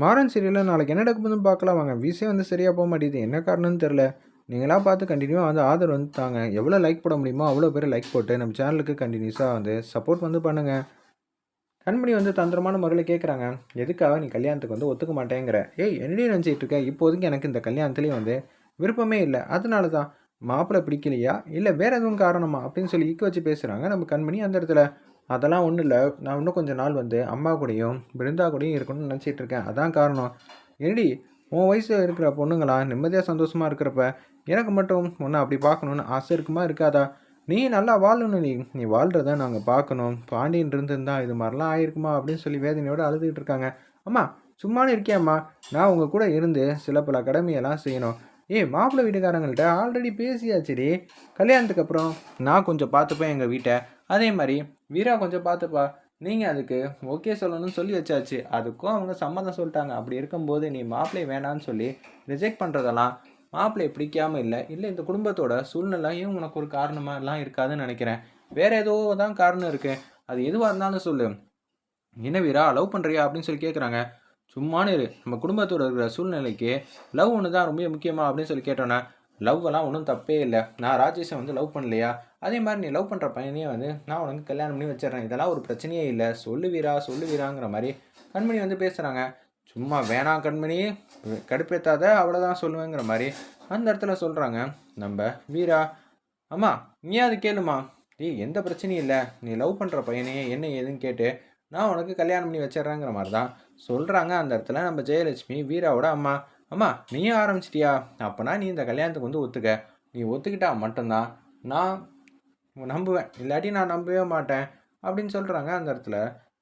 மாறன் சீரியலில் நாளைக்கு என்ன நடக்குதுன்னு பார்க்கலாம்? வாங்க விசே வந்து சரியாக போக மாட்டேங்குது. என்ன காரணம்னு தெரில நீங்களாக பார்த்து கண்டினியூவாக வந்து ஆதரவு வந்து தாங்க. எவ்வளோ லைக் போட முடியுமோ அவ்வளோ பேர் லைக் போட்டு நம்ம சேனலுக்கு கண்டினியூஸாக வந்து சப்போர்ட் வந்து பண்ணுங்கள் கண்மணி வந்து தந்திரமான முறையில் கேட்குறாங்க எதுக்காக நீ கல்யாணத்துக்கு வந்து ஒத்துக்க மாட்டேங்கிற? ஏய் என்னடி நினச்சிட்டு இருக்க? இப்போதைக்கு எனக்கு இந்த கல்யாணத்துலேயும் வந்து விருப்பமே இல்லை. அதனால தான். மாப்பிள்ளை பிடிக்கலையா? இல்லை வேறு எதுவும் காரணமா? அப்படின்னு சொல்லி இக்க வச்சு பேசுகிறாங்க நம்ம கண்மணி அந்த இடத்துல. அதெல்லாம் ஒன்றும் இல்லை. நான் இன்னும் கொஞ்ச நாள் வந்து அம்மா கூடயும் பிருந்தா கூடயும் இருக்கணும்னு நினச்சிட்டு இருக்கேன். அதான் காரணம். என்னடி? உன் வயசு இருக்கிற பொண்ணுங்களா நிம்மதியாக சந்தோஷமாக இருக்கிறப்ப எனக்கு மட்டும் ஒன்று அப்படி பார்க்கணுன்னு ஆசை இருக்குமா இருக்காதா? நீ நல்லா வாழணும் நீ நீ வாழ்கிறத நாங்கள் பார்க்கணும். பாண்டியன் இருந்திருந்தா இது மாதிரிலாம் ஆயிருக்குமா அப்படின்னு சொல்லி வேதனையோடு அழுதுகிட்டு இருக்காங்க. அம்மா சும்மானு இருக்கியாம்மா? நான் உங்கள் கூட இருந்து சில பல கடமையெல்லாம் செய்யணும். ஏய் மாப்பிள்ளை வீட்டுக்காரங்கள்ட்ட ஆல்ரெடி பேசியாச்சுடி. கல்யாணத்துக்கு அப்புறம் நான் கொஞ்சம் பார்த்துப்பேன் எங்கள் வீட்டை. அதே மாதிரி வீரா கொஞ்சம் பார்த்துப்பா. நீங்கள் அதுக்கு ஓகே சொல்லணும்னு சொல்லி வச்சாச்சு. அதுக்கும் அவங்க சம்மதம் சொல்லிட்டாங்க. அப்படி இருக்கும்போது நீ மாப்பிள்ளை வேணான்னு சொல்லி ரிஜெக்ட் பண்ணுறதெல்லாம் மாப்பிள்ளையை பிடிக்காமல் இல்லை. இல்லை இந்த குடும்பத்தோட சூழ்நிலையும் உனக்கு ஒரு காரணமாக எல்லாம் இருக்காதுன்னு நினைக்கிறேன். வேறு ஏதோ தான் காரணம் இருக்குது அது எதுவாக இருந்தாலும் சொல்லு. என்ன வீரா லவ் பண்ணுறியா அப்படின்னு சொல்லி கேட்குறாங்க சும்மானு இரு. நம்ம குடும்பத்தோட இருக்கிற சூழ்நிலைக்கு லவ் ஒன்று தான் ரொம்ப முக்கியமாக அப்படின்னு சொல்லி கேட்டோன்னே லவ் எல்லாம் ஒன்றும் தப்பே இல்லை. நான் ராஜேஷை வந்து லவ் பண்ணலையா? அதே மாதிரி நீ லவ் பண்ணுற பையனையே வந்து நான் உனக்கு கல்யாணம் பண்ணி வச்சிடறேன். இதெல்லாம் ஒரு பிரச்சனையே இல்லை. சொல்லுவீரா சொல்லுவீராங்கிற மாதிரி கண்மணி வந்து பேசுகிறாங்க சும்மா வேணாம் கண்மணி கடுப்பேத்தாத அவ்வளோதான் சொல்லுவேங்கிற மாதிரி அந்த இடத்துல சொல்கிறாங்க நம்ம வீரா அம்மா நீ அது கேளுமா? டேய் எந்த பிரச்சனையும் இல்லை. நீ லவ் பண்ணுற பையனையே என்ன ஏதுன்னு கேட்டு நான் உனக்கு கல்யாணம் பண்ணி வச்சிடுறேங்கிற மாதிரி தான் சொல்கிறாங்க அந்த இடத்துல நம்ம ஜெயலட்சுமி வீராவோட அம்மா அம்மா நீயும் ஆரம்பிச்சிட்டியா? அப்போனா நீ இந்த கல்யாணத்துக்கு வந்து ஒத்துக்க. நீ ஒத்துக்கிட்டா மட்டும்தான். நான் நம்புவேன். இல்லாட்டி நான் நம்பவே மாட்டேன். அப்படின்னு சொல்கிறாங்க அந்த இடத்துல.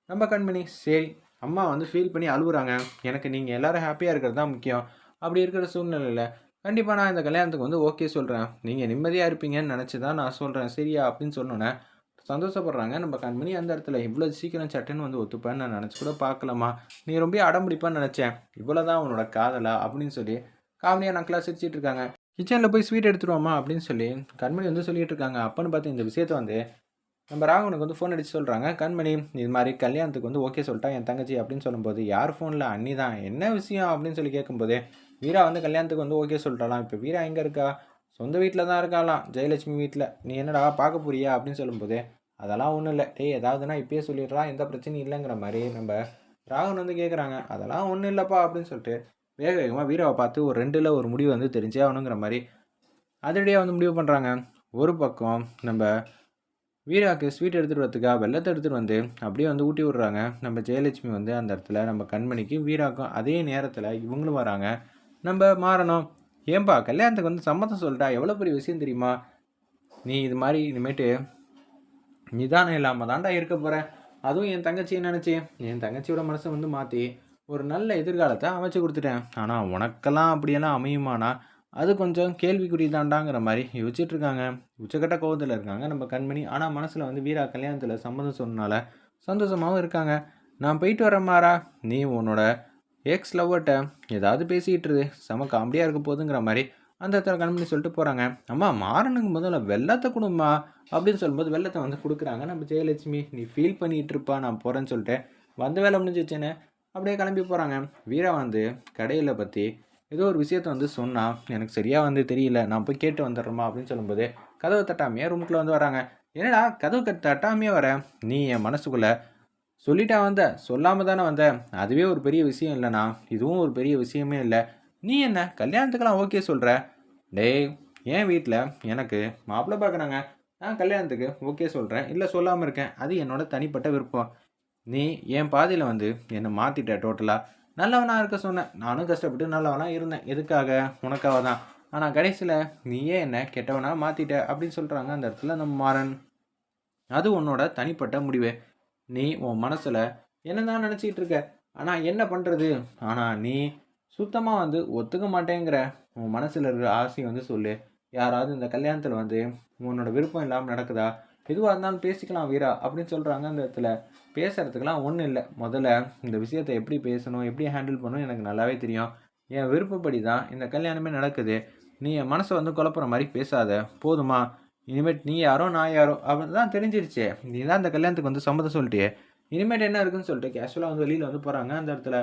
நம்ம கண்மணி சரி அம்மா வந்து ஃபீல் பண்ணி அழுகுறாங்க எனக்கு நீங்கள் எல்லோரும் ஹாப்பியாக இருக்கிறது தான் முக்கியம். அப்படி இருக்கிற சூழ்நிலையில் கண்டிப்பாக நான் இந்த கல்யாணத்துக்கு வந்து ஓகே சொல்கிறேன் நீங்கள் நிம்மதியாக இருப்பீங்கன்னு நினச்சி தான் நான் சொல்கிறேன் சரியா? அப்படின்னு சொன்னோன்னே சந்தோஷப்படுறாங்க. நம்ம கண்மணி அந்த இடத்துல இவ்வளோ சீக்கிரம் சட்டுன்னு வந்து ஒத்துப்பேன்னு நான் நினச்சி கூட பார்க்கலாமா நீ ரொம்ப அடம் பிடிப்பான்னு நினச்சேன். இவ்வளோதான் உன்னோட காதலா? அப்படின்னு சொல்லி காமெடியாக கிளாஸ் சிரிச்சிட்டு இருக்காங்க. கிச்சனில் போய் ஸ்வீட் எடுத்துருவோமா? அப்படின்னு சொல்லி கண்மணி வந்து சொல்லிட்டு இருக்காங்க. அப்பன்னு பார்த்து இந்த விஷயத்த வந்து நம்ம ராகவனுக்கு வந்து ஃபோன் அடித்து சொல்கிறாங்க கண்மணி இது மாதிரி கல்யாணத்துக்கு வந்து ஓகே சொல்லிட்டா என் தங்கச்சி அப்படின்னு சொல்லும்போது யார் ஃபோனில் அண்ணி தான் என்ன விஷயம்? அப்படின்னு சொல்லி கேட்கும்போது வீரா வந்து கல்யாணத்துக்கு வந்து ஓகே சொல்லிட்டாலாம் இப்போ வீரா எங்கே இருக்கா? சொந்த வீட்டில் தான் இருக்காளாம். ஜெயலட்சுமி வீட்டில் நீ என்னடா பார்க்க போறியா? அப்படின்னு சொல்லும்போது அதெல்லாம் ஒன்றும் இல்லை. டேய் ஏதாவதுனா இப்பயே சொல்லிடுறா எந்த பிரச்சனையும் இல்லைங்கிற மாதிரி நம்ம ராகவன் வந்து கேட்குறாங்க அதெல்லாம் ஒன்றும் இல்லைப்பா அப்படின்னு சொல்லிட்டு வேக வேகமாக வீராவை பார்த்து ஒரு ரெண்டில் ஒரு முடிவு வந்து தெரிஞ்சே ஆகணுங்கிற மாதிரி அதிரடியாக வந்து முடிவு பண்ணுறாங்க ஒரு பக்கம் நம்ம வீராவுக்கு ஸ்வீட் எடுத்துகிட்டு வரதுக்காக வெள்ளத்தை எடுத்துகிட்டு வந்து அப்படியே வந்து ஊட்டி விடுறாங்க. நம்ம ஜெயலட்சுமி வந்து அந்த இடத்துல நம்ம கண்மணிக்கும் வீராக்கும் அதே நேரத்தில் இவங்களும் வராங்க. நம்ம மாறணும். ஏன்பா கல்யாணத்துக்கு வந்து சம்மதம் சொல்லிட்டா எவ்வளோ பெரிய விஷயம் தெரியுமா? நீ இது மாதிரி இனிமேட்டு நிதானம் இல்லாமல் தாண்டா இருக்க போகிறேன் அதுவும் என் தங்கச்சியை நினச்சி. என் தங்கச்சியோட மனசை வந்து மாற்றி ஒரு நல்ல எதிர்காலத்தை அமைச்சு கொடுத்துட்டேன். ஆனால் உனக்கெல்லாம் அப்படியெல்லாம் அமையுமானா? அது கொஞ்சம் கேள்விக்குறி தாண்டாங்கிற மாதிரி யோசிச்சுட்டு இருக்காங்க. உச்சக்கட்ட கோவத்தில் இருக்காங்க நம்ம கண்மணி. ஆனால் மனசில் வந்து வீரா கல்யாணத்தில் சம்மந்தம் சொன்னனால சந்தோஷமாகவும் இருக்காங்க. நான் போயிட்டு வரேன் மாறா. நீ உன்னோட எக்ஸ் லவ்வர்கிட்ட ஏதாவது பேசிக்கிட்டு இரு. செம காமெடியாக இருக்க போதுங்கிற மாதிரி அந்த இடத்துல கண்மணி சொல்லிட்டு போகிறாங்க அம்மா மாறனுக்கு முதல்ல வெள்ளத்தை கொடுமா அப்படின்னு சொல்லும்போது வெள்ளத்தை வந்து கொடுக்குறாங்க. நம்ம ஜெயலட்சுமி நீ ஃபீல் பண்ணிகிட்டு இருப்பா நான் போகிறேன்னு சொல்லிட்டு வந்த வேலை முடிஞ்சிச்சுன்னு அப்படியே கிளம்பி போகிறாங்க வீரா வந்து கடையில் பற்றி ஏதோ ஒரு விஷயத்த வந்து சொன்னால் எனக்கு சரியாக வந்து தெரியல. நான் போய் கேட்டு வந்துடுறோமா அப்படின்னு சொல்லும்போது கதவை தட்டாமையே ரூமுக்குள்ளே வந்து வராங்க. என்னடா கதவு தட்டாமையே வர? நீ என் மனசுக்குள்ளே சொல்லிட்டா வந்த? சொல்லாமல் தானே வந்த? அதுவே ஒரு பெரிய விஷயம் இல்லைண்ணா. இதுவும் ஒரு பெரிய விஷயமே இல்லை. நீ என்ன? கல்யாணத்துக்கெல்லாம் ஓகே சொல்கிற டேய் என் வீட்டில் எனக்கு மாப்பிள்ளை பார்க்குறாங்க நான் கல்யாணத்துக்கு ஓகே சொல்கிறேன் இல்லை சொல்லாமல் இருக்கேன். அது என்னோட தனிப்பட்ட விருப்பம். நீ என் பாதையில் வந்து என்னை மாற்றிட்ட டோட்டலாக நல்லவனாக இருக்க சொன்னேன். நானும் கஷ்டப்பட்டு நல்லவனாக இருந்தேன். எதுக்காக? உனக்காக தான். ஆனால் கடைசியில் நீயே என்ன கெட்டவனாக மாற்றிட்ட அப்படின்னு சொல்கிறாங்க அந்த இடத்துல நம்ம மாறன். அது உன்னோட தனிப்பட்ட முடிவு. நீ உன் மனசில் என்ன தான் நினச்சிக்கிட்டு இருக்க? ஆனால் என்ன பண்ணுறது ஆனால் நீ சுத்தமாக வந்து ஒத்துக்க மாட்டேங்கிற உன் மனசில் இருக்கிற ஆசையை வந்து சொல்லு. யாராவது இந்த கல்யாணத்தில் வந்து உன்னோட விருப்பம் இல்லாமல் நடக்குதா? எதுவாக இருந்தாலும் பேசிக்கலாம் வீரா அப்படின்னு சொல்கிறாங்க அந்த இடத்துல. பேசுகிறதுக்கெலாம் ஒன்றும் இல்லை. முதல்ல இந்த விஷயத்தை எப்படி பேசணும் எப்படி ஹேண்டில் பண்ணணும் எனக்கு நல்லாவே தெரியும். என் விருப்பப்படி தான் இந்த கல்யாணமே நடக்குது. நீ என் மனசை வந்து குழப்புற மாதிரி பேசாத. போதுமா? இனிமேட் நீ யாரோ நான் யாரோ அப்படி தான் தெரிஞ்சிருச்சே. நீ தான் இந்த கல்யாணத்துக்கு வந்து சம்மதம் சொல்லிட்டியே. இனிமேட் என்ன இருக்குன்னு சொல்லிட்டு கேஷுவலாக வந்து வெளியில் வந்து போகிறாங்க அந்த இடத்துல.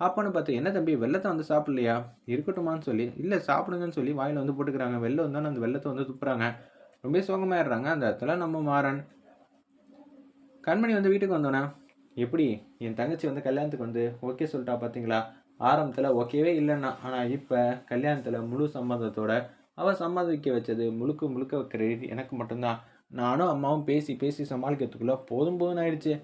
அப்போன்னு பார்த்து என்ன தம்பி வெள்ளத்தை வந்து சாப்பிட்லையா? இருக்கட்டுமான்னு சொல்லி. இல்லை சாப்பிடுங்கன்னு சொல்லி வாயில் வந்து போட்டுக்கிறாங்க. வெள்ளம் வந்தாலும் அந்த வெள்ளத்தை வந்து துப்புறாங்க. ரொம்ப சோகமாயிடுறாங்க. அந்த இடத்துல நம்ம மாறன். கண்மணி வந்து வீட்டுக்கு வந்தோன்னே எப்படி? என் தங்கச்சி வந்து கல்யாணத்துக்கு வந்து ஓகே சொல்லிட்டா பார்த்தீங்களா ஆரம்பத்தில் ஓகேவே இல்லைன்னா ஆனால் இப்போ கல்யாணத்தில் முழு சம்மதத்தோட அவள் சம்மதிக்க வச்சது முழுக்க முழுக்க கிரெடிட் எனக்கு மட்டும்தான். நானும் அம்மாவும் பேசி பேசி சமாளிக்கிறதுக்குள்ளே போதும் போதும் ஆயிடுச்சு.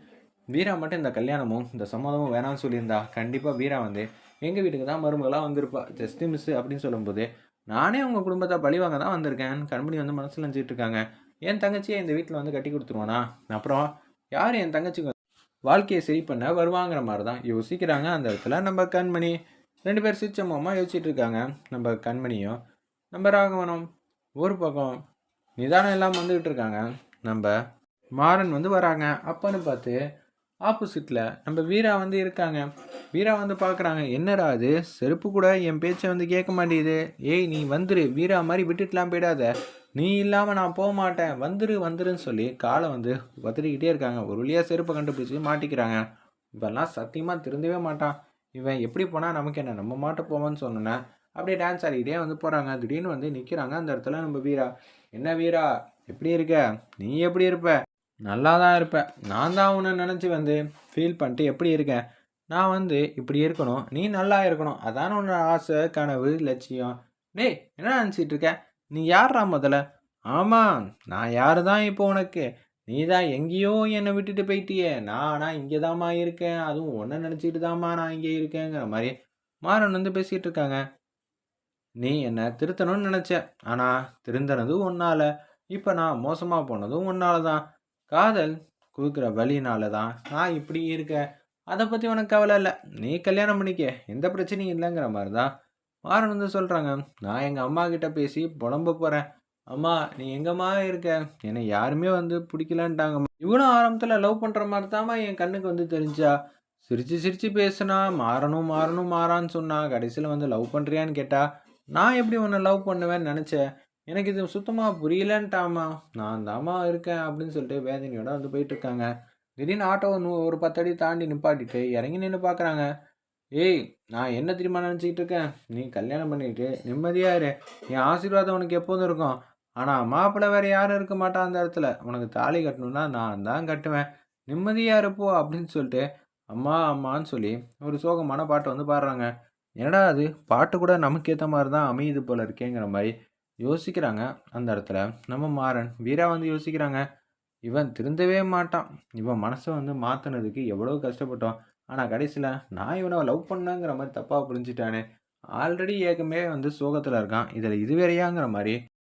வீரா மட்டும் இந்த கல்யாணமும் இந்த சம்மதமும் வேணாம்னு சொல்லியிருந்தா கண்டிப்பாக வீரா வந்து எங்கள் வீட்டுக்கு தான் மருமகளாக வந்திருப்பா. ஜஸ்ட் மிஸ் அப்படின்னு சொல்லும்போது நானே உங்கள் குடும்பத்தை பழிவாங்க தான் வந்திருக்கேன் கண்மணி வந்து மனசில் நினச்சிட்டு இருக்காங்க. என் தங்கச்சியை இந்த வீட்டில் வந்து கட்டி கொடுத்துருவானா? அப்புறம் யார் என் தங்கச்சிக்கு வாழ்க்கையை சரி பண்ண வருவாங்கிற மாதிரி தான் யோசிக்கிறாங்க. அந்த இடத்துல நம்ம கண்மணி. ரெண்டு பேர் சிரிச்சமமாக யோசிச்சுட்டு இருக்காங்க. நம்ம கண்மணியும் நம்ம ராகவனும் ஒரு பக்கம் நிதானம் இல்லாமல் வந்துக்கிட்டு இருக்காங்க. நம்ம மாறன் வந்து வராங்க. அப்பன்னு பார்த்து ஆப்போசிட்டில் நம்ம வீரா வந்து இருக்காங்க. வீரா வந்து பார்க்குறாங்க என்னடா அது செருப்பு கூட என் பேச்சை வந்து கேட்க மாட்டேங்குது. ஏய் நீ வந்துரு. வீரா மாதிரி விட்டுட்டுலாம் போயிடாத. நீ இல்லாமல் நான் போக மாட்டேன். வந்துரு வந்துருன்னு சொல்லி காலை வந்து வத்திரிக்கிட்டே இருக்காங்க. ஒரு வழியாக செருப்பை கண்டுபிடிச்சி மாட்டிக்கிறாங்க. இப்போல்லாம் சத்தியமாக திருந்தவே மாட்டான். இவன் எப்படி போனால் நமக்கு என்ன நம்ம மாட்ட போவான்னு சொன்னேன் அப்படியே டான்ஸ் ஆடிக்கிட்டே வந்து போகிறாங்க திடீர்னு வந்து நிற்கிறாங்க அந்த இடத்துல நம்ம வீரா. என்ன வீரா? எப்படி இருக்க? நீ எப்படி இருப்ப? நல்லா தான் இருப்பேன். நான் தான் உன்னை நினச்சி வந்து ஃபீல் பண்ணிட்டு எப்படி இருக்கேன்? நான் வந்து இப்படி இருக்கணும். நீ நல்லா இருக்கணும். அதான உன்னோட ஆசை கனவு லட்சியம். டேய் என்ன நினச்சிட்டு இருக்க? நீ யார்ரா முதல்ல? ஆமாம் நான் யார் தான் இப்போ உனக்கு? நீ தான் எங்கேயோ என்னை விட்டுட்டு போயிட்டியே. நான் ஆனால் இங்கே தாம்மா இருக்கேன். அதுவும் ஒன்றை நினச்சிட்டு தாம்மா நான் இங்கே இருக்கேங்கிற மாதிரி மாறன் வந்து பேசிகிட்டு இருக்காங்க. நீ என்னை திருத்தணும்னு நினச்ச. ஆனால் திருந்தனதும் உன்னால். இப்போ நான் மோசமாக போனதும் உன்னால தான் காதல் கொடுக்குற வழினால தான் நான் இப்படி இருக்கேன். அதை பற்றி உனக்கு கவலை இல்லை. நீ கல்யாணம் பண்ணிக்க. எந்த பிரச்சனையும் இல்லைங்கிற மாதிரி தான் மாறன் வந்து சொல்கிறாங்க நான் எங்கள் அம்மா கிட்ட பேசி புலம்ப போகிறேன் அம்மா நீ எங்கம்மா இருக்க? என்னை யாருமே வந்து பிடிக்கலன்ட்டாங்க இவனும் ஆரம்பத்தில் லவ் பண்ணுற மாதிரி தாம்மா என் கண்ணுக்கு வந்து தெரிஞ்சா. சிரித்து சிரித்து பேசுனா மாறணும் மாறணும் மாறான்னு சொன்னா கடைசியில் வந்து லவ் பண்ணுறியான்னு கேட்டால் நான் எப்படி உன்னை லவ் பண்ணுவேன்னு நினச்சேன்? எனக்கு இது சுத்தமாக புரியலன்ட்டாமா நான் தாம்மா இருக்கேன் அப்படின்னு சொல்லிட்டு வேதனையோட வந்து போயிட்டுருக்காங்க. திடீர்னு ஆட்டோ நூ- ஒரு பத்தடி தாண்டி நிப்பாட்டிட்டு இறங்கி நின்று பார்க்குறாங்க ஏய் நான் என்ன தெரியுமா நினச்சிக்கிட்டு இருக்கேன் நீ கல்யாணம் பண்ணிட்டு நிம்மதியாக இரு. என் ஆசீர்வாதம் உனக்கு எப்போதும் இருக்கும். ஆனால் மாப்பிள்ளை வேறு யாரும் இருக்க மாட்டான் அந்த இடத்துல. உனக்கு தாலி கட்டணும்னா நான் தான் கட்டுவேன். நிம்மதியாக இருப்போ அப்படின்னு சொல்லிட்டு அம்மா அம்மான்னு சொல்லி ஒரு சோகமான பாட்டை வந்து பாடுறாங்க. என்னடா அது? பாட்டு கூட நமக்கு ஏற்ற மாதிரி தான் அமையுது போல இருக்கேங்கிற மாதிரி யோசிக்கிறாங்க அந்த இடத்துல. நம்ம மாறன் வீரா வந்து யோசிக்கிறாங்க. இவன் திருந்தவே மாட்டான். இவன் மனசை வந்து மாற்றினதுக்கு எவ்வளோ கஷ்டப்பட்டோம். ஆனால் கடைசியில் நான் இவனை லவ் பண்ணேங்கிற மாதிரி தப்பாக புரிஞ்சிட்டானே. ஆல்ரெடி ஏகமே வந்து சோகத்தில் இருக்கான். இதில் இது வேறையாங்கிற மாதிரி